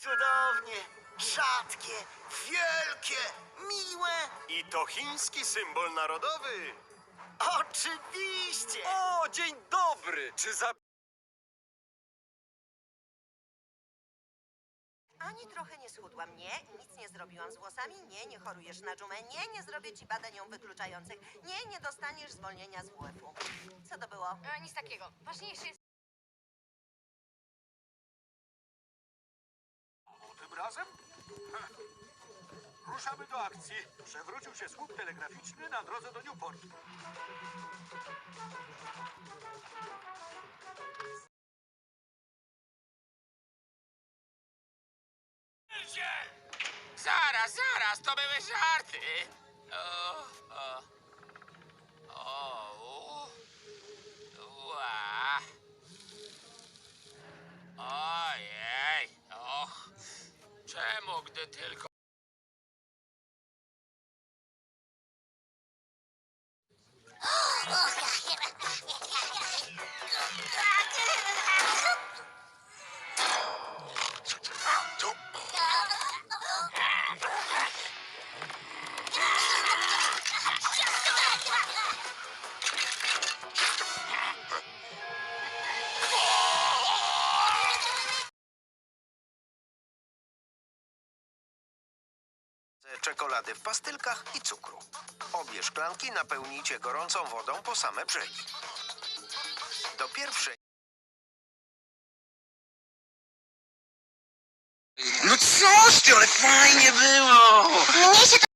Cudownie, rzadkie, wielkie, miłe. I to chiński symbol narodowy. Oczywiście. O, dzień dobry! Czy za... Ani trochę nie schudłam. Nie, nic nie zrobiłam z włosami. Nie, nie chorujesz na dżumę. Nie, nie zrobię ci badań ją wykluczających. Nie, nie dostaniesz zwolnienia z WF-u. Co to było? E, nic takiego. Ważniejsze jest razem? Heh. Ruszamy do akcji. Przewrócił się słup telegraficzny na drodze do Newport. Zaraz, zaraz, to były żarty. O. O, tylko... Czekolady w pastylkach i cukru. Obie szklanki napełnijcie gorącą wodą po same brzegi. Do pierwszej No coś ty, ale fajnie było! Mnie się to